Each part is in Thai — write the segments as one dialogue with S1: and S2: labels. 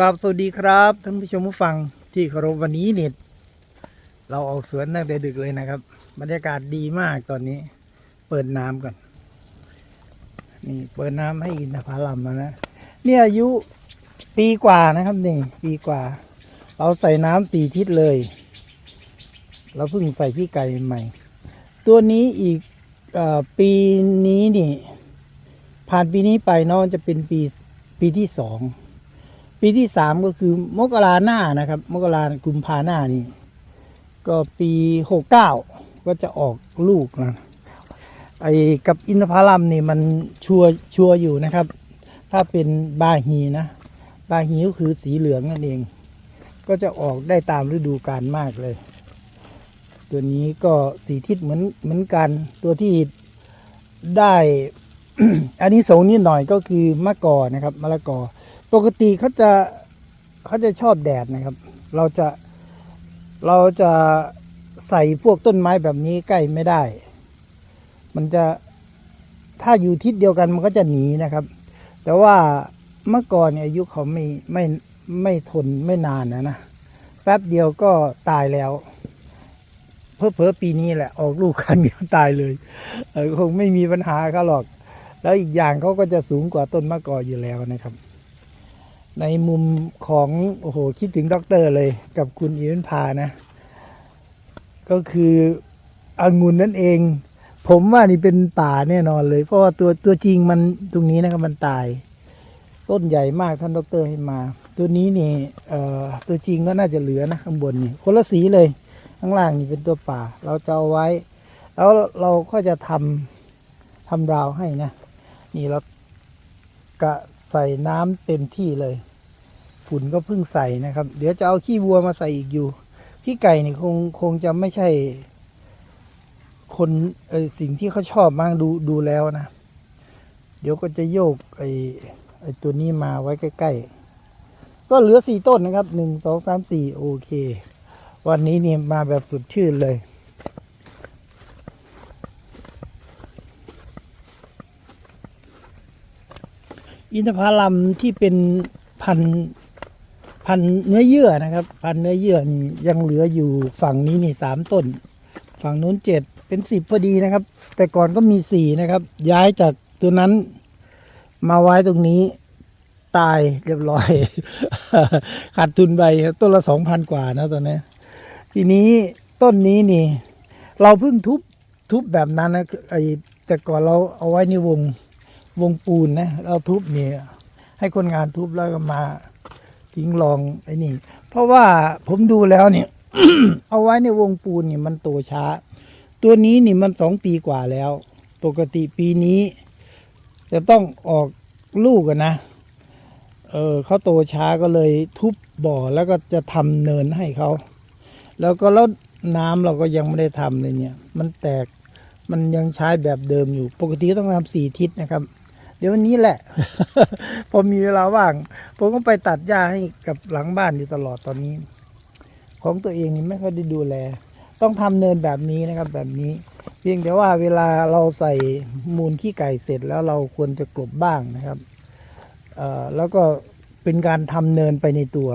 S1: กราบสวัสดีครับ ท่านผู้ชมผู้ฟังที่เคารพวันนี้เนี่ยเราออกสวนตั้งแต่ดึกเลยนะครับ บรรยากาศดีมากตอนนี้ เปิดน้ำก่อน นี่เปิดน้ำให้อินทผลัมแล้วนะเนี่ยอายุปีกว่านะครับนี่ปีกว่า เราใส่น้ำสี่ทิศเลย เราเพิ่งใส่ขี้ไก่ใหม่ ตัวนี้อีกออปีนี้นี่ ผ่านปีนี้ไปเนาะจะเป็นปีปีที่สอง ปีที่สามก็คือมกราหน้านะครับ มกรากุมภาหน้านี่ ก็ปีหกเก้าก็จะออกลูกนะไอ้กับอินทผลัมนี่มันชัวชัวอยู่นะครับ ถ้าเป็นบาฮีนะ บาฮีก็คือสีเหลืองนั่นเอง ก็จะออกได้ตามฤดูกาลมากเลย ตัวนี้ก็สีทิศเหมือนเหมือนกัน ตัวที่ได้ อันนี้สงนิดหน่อยก็คือมะกอนะครับมะละกอ ปกติเขาจะเขาจะชอบแดดนะครับ เราจะเราจะใส่พวกต้นไม้แบบนี้ใกล้ไม่ได้ มันจะถ้าอยู่ทิศเดียวกันมันก็จะหนีนะครับ แต่ว่าเมื่อก่อนเนี่ยอายุเขาไม่ไม่ไม่ทนไม่นานนะนะแป๊บเดียวก็ตายแล้ว เพอเพอปีนี้แหละออกลูกคันเดียวตายเลยเออคงไม่มีปัญหาเขาหรอก แล้วอีกอย่างเขาก็จะสูงกว่าต้นมะกอกอยู่แล้วนะครับ ในมุมของโอ้โหคิดถึงด็อกเตอร์เลยกับคุณอีวันพานะ ก็คือองุ่นนั่นเอง ผมว่านี่เป็นป่าแน่นอนเลย เพราะว่าตัวตัวจริงมันตรงนี้นะครับมันตาย ต้นใหญ่มากท่านด็อกเตอร์ให้มา ตัวนี้นี่ตัวจริงก็น่าจะเหลือนะข้างบนนี่คนละสีเลย ข้างล่างนี่เป็นตัวป่า เราจะเอาไว้ แล้วเราก็จะทำทำราวให้นะ นี่เรากะใส่น้ำเต็มที่เลย ฝุ่นก็เพิ่งใส่นะครับ เดี๋ยวจะเอาขี้วัวมาใส่อีกอยู่ พี่ไก่นี่คงคงจะไม่ใช่ คนเออสิ่งที่เขาชอบมากดูดูแล้วนะ เดี๋ยวก็จะโยกไอไอตัวนี้มาไว้ใกล้ ๆ ก็เหลือสี่ต้นนะครับหนึ่งสองสามสี่โอเค วันนี้นี่มาแบบสุดชื่นเลยอินทผลัมที่เป็นพันธุ์ พันเนื้อเยื่อนะครับ พันเนื้อเยื่อนี่ยังเหลืออยู่ฝั่งนี้นี่สามต้น ฝั่งนู้นเจ็ดเป็นสิบพอดีนะครับ แต่ก่อนก็มีสี่นะครับ ย้ายจากตัวนั้นมาไว้ตรงนี้ตายเรียบร้อย ขาดทุนไปต้นละสองพันกว่านะตอนนี้ ทีนี้ต้นนี้นี่ เราเพิ่งทุบทุบแบบนั้นนะไอแต่ก่อนเราเอาไว้ในวงวงปูนนะ เราทุบเนี่ยให้คนงานทุบแล้วก็มา ทิ้งรองไอ้นี่ เพราะว่าผมดูแล้วเนี่ย เอาไว้ในวงปูนเนี่ยมันโตช้า ตัวนี้นี่มันสองปีกว่าแล้ว ปกติปีนี้ จะต้องออกลูกกันนะ เออเขาโตช้าก็เลยทุบบ่อแล้วก็จะทำเนินให้เขาแล้วก็แล้วน้ำเราก็ยังไม่ได้ทำเลยเนี่ย มันแตกมันยังใช้แบบเดิมอยู่ ปกติต้องทำสี่ทิศนะครับ เดี๋ยววันนี้แหละ พอมีเวลาว่าง ผมก็ไปตัดหญ้าให้กับหลังบ้านอยู่ตลอดตอนนี้ ของตัวเองนี่ไม่ค่อยได้ดูแล ต้องทำเนินแบบนี้นะครับแบบนี้ เพียงแต่ว่าเวลาเราใส่มูลขี้ไก่เสร็จแล้วเราควรจะกลบบ้างนะครับเอ่อแล้วก็เป็นการทำเนินไปในตัว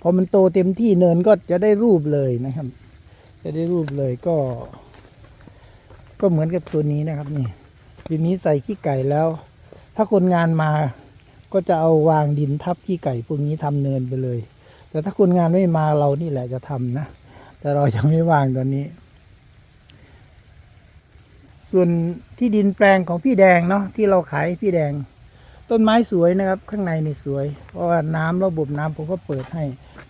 S1: พอมันโตเต็มที่เนินก็จะได้รูปเลยนะครับ จะได้รูปเลยก็ ก็เหมือนกับตัวนี้นะครับนี่ทีนี้ใส่ขี้ไก่แล้ว ถ้าคนงานมาก็จะเอาวางดินทับขี้ไก่พวกนี้ทำเนินไปเลย แต่ถ้าคนงานไม่มาเรานี่แหละจะทำนะ แต่เรายังไม่วางตอนนี้ ส่วนที่ดินแปลงของพี่แดงเนาะที่เราขายพี่แดง ต้นไม้สวยนะครับ ข้างในนี่สวย เพราะว่าน้ำระบบน้ำผมก็เปิดให้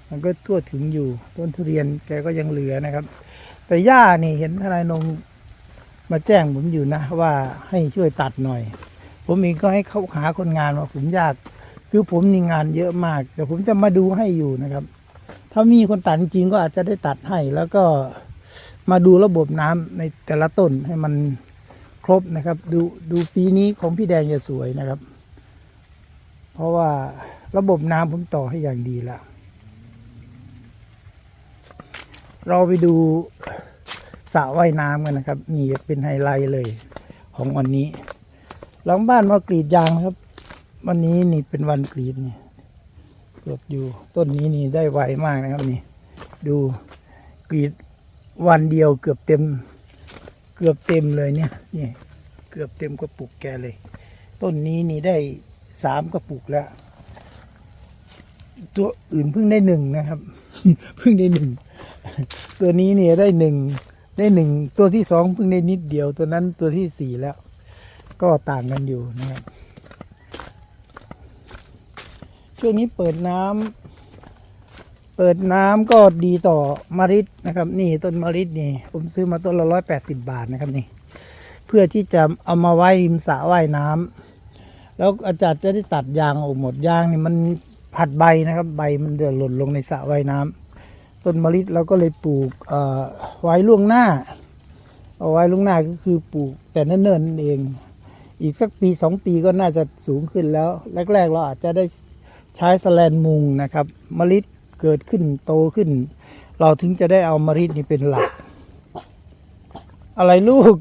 S1: มันก็ทั่วถึงอยู่ต้นทุเรียนแกก็ยังเหลือนะครับ แต่หญ้านี่เห็นทนายนงมาแจ้งผมอยู่นะว่าให้ช่วยตัดหน่อย ผมเองก็ให้เขาหาคนงานว่าผมยาก คือผมมีงานเยอะมากเดี๋ยวผมจะมาดูให้อยู่นะครับ ถ้ามีคนตัดจริงก็อาจจะได้ตัดให้ แล้วก็มาดูระบบน้ำในแต่ละต้นให้มันครบนะครับ ดูดูปีนี้ของพี่แดงจะสวยนะครับ เพราะว่าระบบน้ำผมต่อให้อย่างดีแล้วเราไปดูสระว่ายน้ำกันนะครับ นี่เป็นไฮไลท์เลยของวันนี้ หลังบ้านมากรีดยางครับ วันนี้นี่เป็นวันกรีดนี่เกิดอยู่ต้นนี้นี่ได้ไวมากนะครับนี่ ดูกรีดวันเดียวเกือบเต็ม เกือบเต็มเลยเนี่ยนี่เกือบเต็มกระปุกแกเลย ต้นนี้นี่ได้สามกระปุกแล้ว ตัวอื่นเพิ่งได้หนึ่งนะครับ เพิ่งได้หนึ่งตัวนี้เนี่ยได้หนึ่งได้หนึ่งตัวที่สองเพิ่งได้นิดเดียวตัวนั้นตัวที่สี่แล้ว ก็ต่างกันอยู่นะครับ ช่วงนี้เปิดน้ำเปิดน้ำก็ดีต่อมะริดนะครับ นี่ต้นมะริดนี่ ผมซื้อมาต้นละร้อยแปดสิบบาทนะครับนี่ เพื่อที่จะเอามาไว้ริมสระว่ายน้ำแล้วอาจารย์จะได้ตัดยางออกหมดยางนี่มันผัดใบนะครับ ใบมันจะหล่นลงในสระว่ายน้ำต้นมะลิเราก็เลยปลูกเอ่อไว้ล่วงหน้า เอาไว้ล่วงหน้าก็คือปลูกแต่เนิ่นๆนั่นเอง อีกสักปีสองปีก็น่าจะสูงขึ้นแล้ว แรก ๆ เราอาจจะได้ใช้สแลนมุงนะครับมลิเกิดขึ้นโตขึ้น เราถึงจะได้เอามะลิดนี่เป็นหลัก อะไรลูก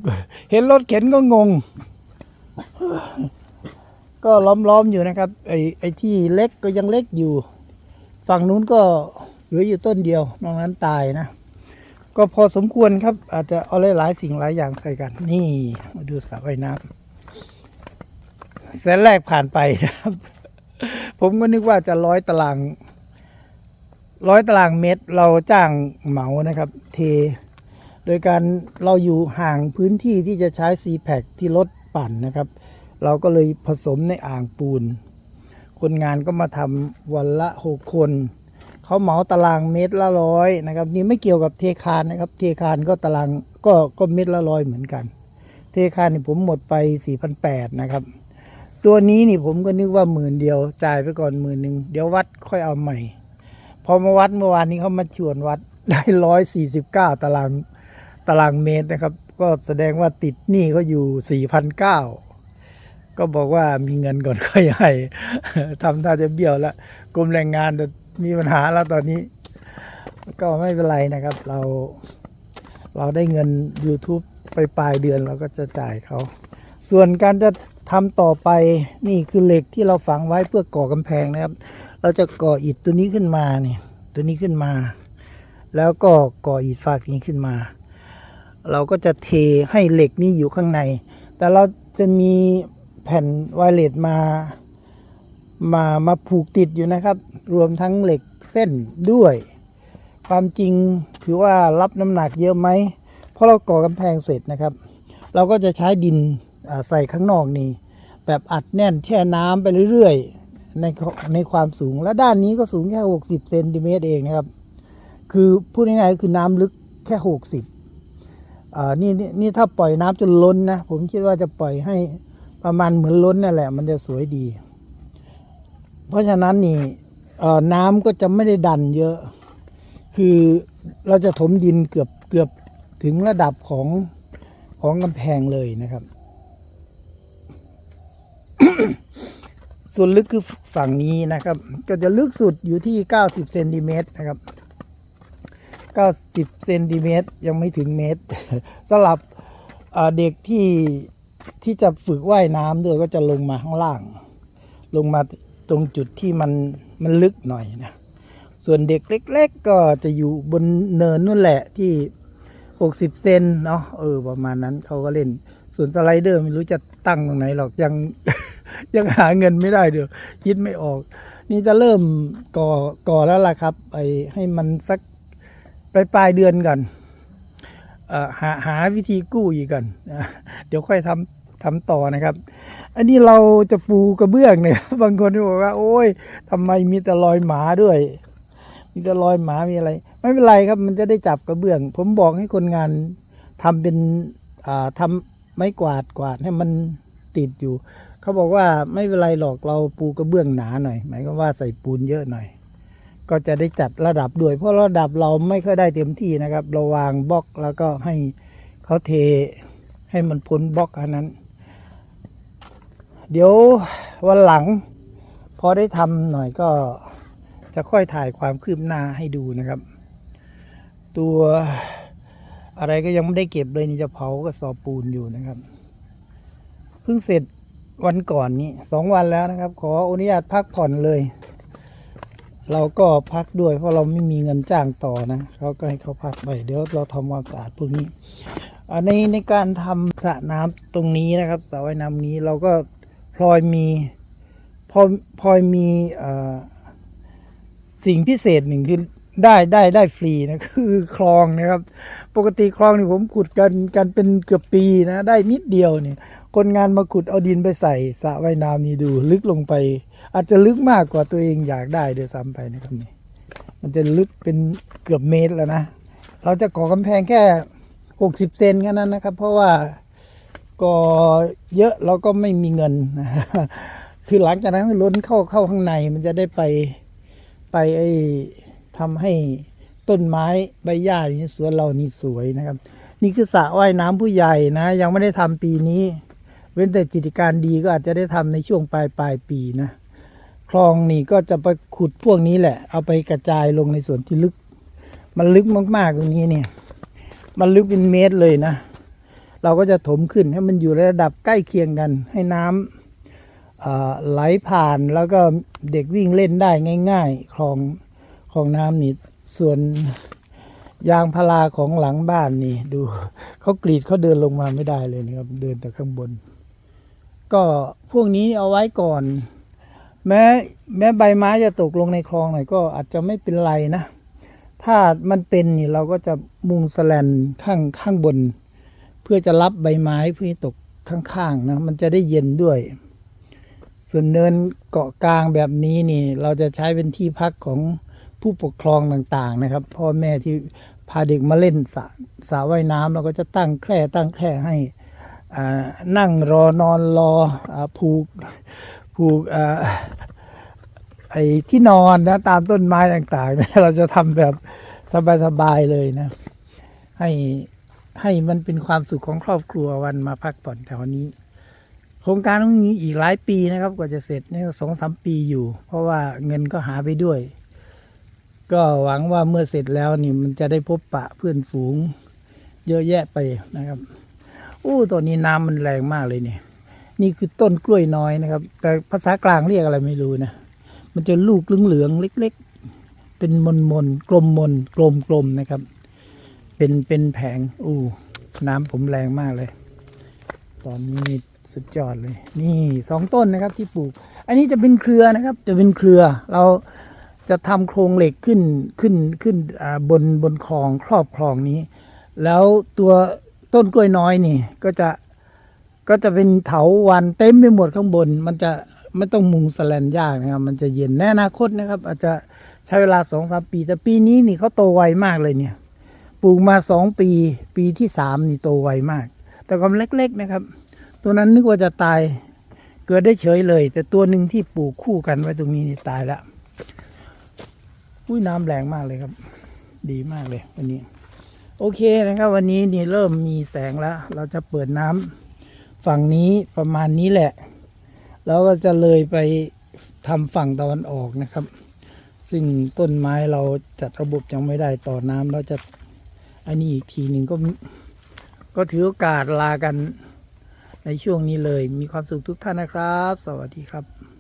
S1: เห็นรถเข็นก็งง ก็ล้อมๆอยู่นะครับ ไอ้ไอ้ที่เล็กก็ยังเล็กอยู่ ฝั่งนู้นก็เหลืออยู่ต้นเดียวนอกนั้นตายนะก็พอสมควรครับ อาจจะเอาหลายๆสิ่งหลายอย่างใส่กัน นี่มาดูสระว่ายน้ำ แสนแรกผ่านไปนะครับ ผมก็นึกว่าจะร้อยตารางร้อยตารางเมตรเราจ้างเหมานะครับ เท โดยการเราอยู่ห่างพื้นที่ที่จะใช้ c p a c ที่รถปั่นนะครับ เราก็เลยผสมในอ่างปูน คนงานก็มาทำวันละหกคน เขาเหมาตารางเมตรละร้อยนะครับ นี่ไม่เกี่ยวกับเทคานนะครับ เทคานก็ตารางก็ก็เมตรละร้อยเหมือนกัน เทคานนี่ผมหมดไป4 8 0 0นะครับ ตัวนี้นี่ผมก็นึกว่าหมื่นเดียวจ่ายไปก่อนหมื่นหนึ่งเดี๋ยววัดค่อยเอาใหม่ พอมาวัดเมื่อวานนี้เขามาชวนวัดได้ร้อยสี่สิบเก้าตารางตารางเมตรนะครับ ก็แสดงว่าติดหนี้เขาอยู่สี่พันเก้าก็บอกว่ามีเงินก่อนค่อยให้ทำท่าจะเบี้ยวแล้วกรมแรงงานจะมีปัญหาแล้วตอนนี้ ก็ไม่เป็นไรนะครับ เรา เราได้เงิน YouTube ไปปลายเดือนเราก็จะจ่ายเขา ส่วนการจะ ทำต่อไปนี่คือเหล็กที่เราฝังไว้เพื่อก่อกำแพงนะครับ เราจะก่ออิฐตัวนี้ขึ้นมาเนี่ยตัวนี้ขึ้นมา แล้วก็ก่ออิฐฝากนี้ขึ้นมา เราก็จะเทให้เหล็กนี้อยู่ข้างใน แต่เราจะมีแผ่นไวเลสมามามาผูกติดอยู่นะครับ รวมทั้งเหล็กเส้นด้วย ความจริงถือว่ารับน้ำหนักเยอะไหมเพราะเราก่อกำแพงเสร็จนะครับ เราก็จะใช้ดิน ใส่ข้างนอกนี่แบบอัดแน่นแช่น้ำไปเรื่อยๆในในความสูงและด้านนี้ก็สูงแค่ 60เซนติเมตรเองนะครับ คือพูดง่ายๆคือน้ำลึกแค่ 60อ่านี่นี่ถ้าปล่อยน้ำจนล้นนะผมคิดว่าจะปล่อยให้ประมาณเหมือนล้นนั่นแหละ มันจะสวยดี เพราะฉะนั้นนี่น้ำก็จะไม่ได้ดันเยอะ คือเราจะถมดินเกือบเกือบถึงระดับของของกำแพงเลยนะครับ ส่วนลึกคือฝั่งนี้นะครับ ก็จะลึกสุดอยู่ที่ 90เซนติเมตรนะครับ 90เซนติเมตรยังไม่ถึงเมตรสำหรับเอ่อเด็กที่ที่จะฝึกว่ายน้ำด้วยก็จะลงมาข้างล่าง ลงมาตรงจุดที่มันมันลึกหน่อยนะส่วนเด็กเล็ก ๆ ก็จะอยู่บนเนินนู่นแหละที่ 60 เซนเนาะเออประมาณนั้นเขาก็เล่น ส่วนสไลเดอร์ไม่รู้จะตั้งตรงไหนหรอกยัง ยังหาเงินไม่ได้เดี๋ยวคิดไม่ออก นี่จะเริ่มก่อก่อแล้วล่ะครับไอให้มันสักปลายปลายเดือนก่อนอหาหาวิธีกู้อีกก่อนเดี๋ยวค่อยทำทำต่อนะครับ อันนี้เราจะปูกระเบื้องเนี่ยบางคนก็บอกว่า โอ้ยทำไมมีแต่รอยหมาด้วยมีแต่รอยหมามีอะไร ไม่เป็นไรครับมันจะได้จับกระเบื้อง ผมบอกให้คนงานทำเป็นอ่าทำไม้กวาดกวาดให้มัน ติดอยู่ เขาบอกว่าไม่เป็นไรหรอกเราปูกระเบื้องหนาหน่อย หมายความว่าใส่ปูนเยอะหน่อย ก็จะได้จัดระดับด้วย เพราะระดับเราไม่ค่อยได้เต็มที่นะครับ เราวางบล็อกแล้วก็ให้เขาเทให้มันพ้นบล็อกอันนั้น เดี๋ยววันหลัง พอได้ทำหน่อยก็จะค่อยถ่ายความคืบหน้าให้ดูนะครับ ตัวอะไรก็ยังไม่ได้เก็บเลยนี่จะเผากระสอบปูนอยู่นะครับ เพิ่งเสร็จวันก่อนนี้สองวันแล้วนะครับ ขออนุญาตพักผ่อนเลย เราก็พักด้วยเพราะเราไม่มีเงินจ้างต่อนะเขาก็ให้เขาพักไปเดี๋ยวเราทำความสะอาดพวกนี้อ่าในในการทำสระน้ำตรงนี้นะครับสระว่ายน้ำนี้เราก็พลอยมีพลอยพลอยมีสิ่งพิเศษหนึ่งคือได้ได้ได้ฟรีนะคือคลองนะครับ ปกติคลองนี่ผมขุดกันกันเป็นเกือบปีนะได้นิดเดียวเนี่ย คนงานมาขุดเอาดินไปใส่สระว่ายน้ำนี่ดู ลึกลงไป อาจจะลึกมากกว่าตัวเองอยากได้เดี๋ยวซ้ำไปนะครับนี่มันจะลึกเป็นเกือบเมตรแล้วนะ เราจะก่อกำแพงแค่หกสิบเซนแค่นั้นนะครับ เพราะว่าก่อเยอะเราก็ไม่มีเงินนะคือหลังจากนั้นล้นเข้าเข้าข้างในมันจะได้ไปไปไอ้ทำให้ต้นไม้ใบหญ้าในสวนเรานี่สวยนะครับ นี่คือสระว่ายน้ำผู้ใหญ่นะ ยังไม่ได้ทำปีนี้ เว้นแต่จิตการดีก็อาจจะได้ทำในช่วงปลายปลายปีนะ คลองนี่ก็จะไปขุดพวกนี้แหละ เอาไปกระจายลงในส่วนที่ลึก มันลึกมากๆตรงนี้เนี่ย มันลึกเป็นเมตรเลยนะ เราก็จะถมขึ้นให้มันอยู่ระดับใกล้เคียงกัน ให้น้ำเอ่อไหลผ่านแล้วก็เด็กวิ่งเล่นได้ง่ายๆคลองคลองน้ำนี่ส่วนยางพาราของหลังบ้านนี่ดูเขากรีดเขาเดินลงมาไม่ได้เลยนะครับ เดินแต่ข้างบน ก็พวกนี้เอาไว้ก่อน แม้แม้ใบไม้จะตกลงในคลองหน่อยก็อาจจะไม่เป็นไรนะ ถ้ามันเป็นนี่เราก็จะมุงสแลนข้างข้างบน เพื่อจะรับใบไม้เพื่อให้ตกข้างๆนะมันจะได้เย็นด้วย ส่วนเนินเกาะกลางแบบนี้นี่ เราจะใช้เป็นที่พักของผู้ปกครองต่างๆนะครับ พ่อแม่ที่พาเด็กมาเล่นสระสระว่ายน้ำเราก็จะตั้งแคร่ตั้งแคร่ให้ นั่งรอนอนรออผูกผูกไอ้ที่นอนนะตามต้นไม้ต่างๆเนี่ยเราจะทำแบบสบายๆเลยนะ ให้ให้มันเป็นความสุขของครอบครัววันมาพักผ่อนแถวนี้ โครงการต้องมีอีกหลายปีนะครับ กว่าจะเสร็จเนี่ยสองสามปีอยู่ เพราะว่าเงินก็หาไปด้วย ก็หวังว่าเมื่อเสร็จแล้วนี่มันจะได้พบปะเพื่อนฝูง เยอะแยะไปนะครับ อู้ตัวนี้น้ำมันแรงมากเลยเนี่ย นี่คือต้นกล้วยน้อยนะครับ แต่ภาษากลางเรียกอะไรไม่รู้นะ มันจะลูกเหลืองๆเล็ก ๆ เป็นมนมนๆกลมมนกลมกลมๆนะครับ เป็นเป็นแผงอู้น้ำผมแรงมากเลย ตอนนี้สุดยอดเลย นี่สองต้นนะครับที่ปลูก อันนี้จะเป็นเครือนะครับ จะเป็นเครือเราจะทำโครงเหล็กขึ้นขึ้นขึ้นบนบนคลองครอบคลองนี้ แล้วตัว ต้นกล้วยน้อยนี่ ก็จะก็จะเป็นเถาวันเต็มไปหมดข้างบน มันจะไม่ต้องมุงสแลนยากนะครับ มันจะเย็นแน่นาคตนะครับ อาจจะใช้เวลาสองสามปี แต่ปีนี้นี่เขาโตไวมากเลยเนี่ยปลูกมาสองปี ปีที่สามนี่โตไวมาก แต่ก็เล็กๆนะครับ ตัวนั้นนึกว่าจะตายเกิดได้เฉยเลย แต่ตัวหนึ่งที่ปลูกคู่กันไว้ตรงนี้นี่ตายแล้วอุ้ยน้ำแรงมากเลยครับ ดีมากเลยวันนี้ โอเคนะครับ วันนี้นี่เริ่มมีแสงแล้ว เราจะเปิดน้ำฝั่งนี้ประมาณนี้แหละ แล้วก็จะเลยไปทำฝั่งตะวันออกนะครับ ซึ่งต้นไม้เราจัดระบบยังไม่ได้ต่อน้ำเราจะอันนี้อีกทีหนึ่งก็ก็ถือโอกาสลากันในช่วงนี้เลย มีความสุขทุกท่านนะครับ สวัสดีครับ